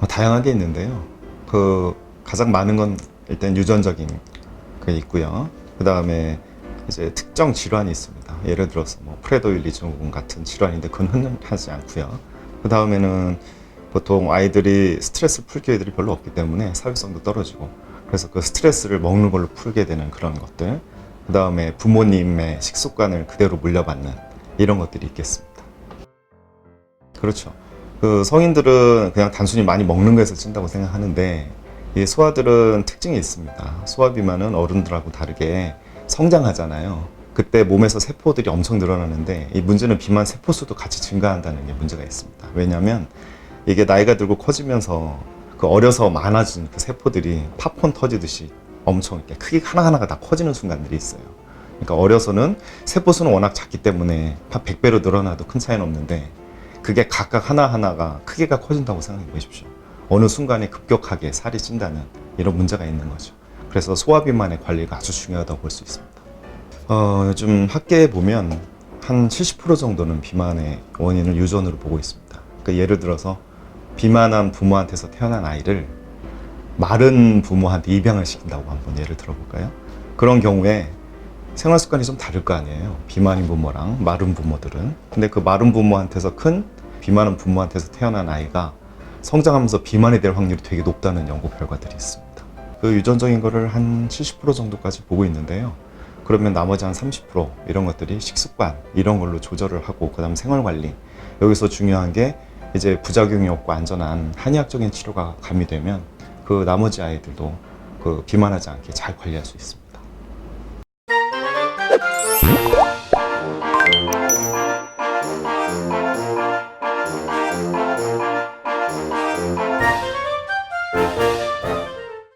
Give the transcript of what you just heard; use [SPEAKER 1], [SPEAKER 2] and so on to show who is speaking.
[SPEAKER 1] 어, 다양하게 있는데요. 그 가장 많은 건 일단 유전적인 게 있고요. 그 다음에 이제 특정 질환이 있습니다. 예를 들어서 뭐 프레도일리즘 같은 질환인데 그건 흔하지 않고요. 그 다음에는 보통 아이들이 스트레스를 풀 기회들이 별로 없기 때문에 사회성도 떨어지고 그래서 그 스트레스를 먹는 걸로 풀게 되는 그런 것들. 그 다음에 부모님의 식습관을 그대로 물려받는 이런 것들이 있겠습니다. 그렇죠. 그 성인들은 그냥 단순히 많이 먹는 거에서 찐다고 생각하는데 이 소아들은 특징이 있습니다. 소아 비만은 어른들하고 다르게 성장하잖아요. 그때 몸에서 세포들이 엄청 늘어나는데 이 문제는 비만 세포 수도 같이 증가한다는 게 문제가 있습니다. 왜냐하면 이게 나이가 들고 커지면서 그 어려서 많아진 그 세포들이 팝콘 터지듯이 엄청 이렇게 크기 하나하나가 다 커지는 순간들이 있어요. 그러니까 어려서는 세포 수는 워낙 작기 때문에 한 100배로 늘어나도 큰 차이는 없는데 그게 각각 하나하나가 크기가 커진다고 생각해 보십시오. 어느 순간에 급격하게 살이 찐다는 이런 문제가 있는 거죠. 그래서 소화비만의 관리가 아주 중요하다고 볼 수 있습니다. 어, 요즘 학계에 보면 한 70% 정도는 비만의 원인을 유전으로 보고 있습니다. 그러니까 예를 들어서 비만한 부모한테서 태어난 아이를 마른 부모한테 입양을 시킨다고 한번 예를 들어볼까요? 그런 경우에 생활 습관이 좀 다를 거 아니에요. 비만인 부모랑 마른 부모들은. 근데 그 마른 부모한테서 큰 비만한 부모한테서 태어난 아이가 성장하면서 비만이 될 확률이 되게 높다는 연구 결과들이 있습니다. 그 유전적인 거를 한 70% 정도까지 보고 있는데요. 그러면 나머지 한 30% 이런 것들이 식습관 이런 걸로 조절을 하고 그다음 생활 관리 여기서 중요한 게 이제 부작용이 없고 안전한 한의학적인 치료가 가미되면 그 나머지 아이들도 그 비만하지 않게 잘 관리할 수 있습니다.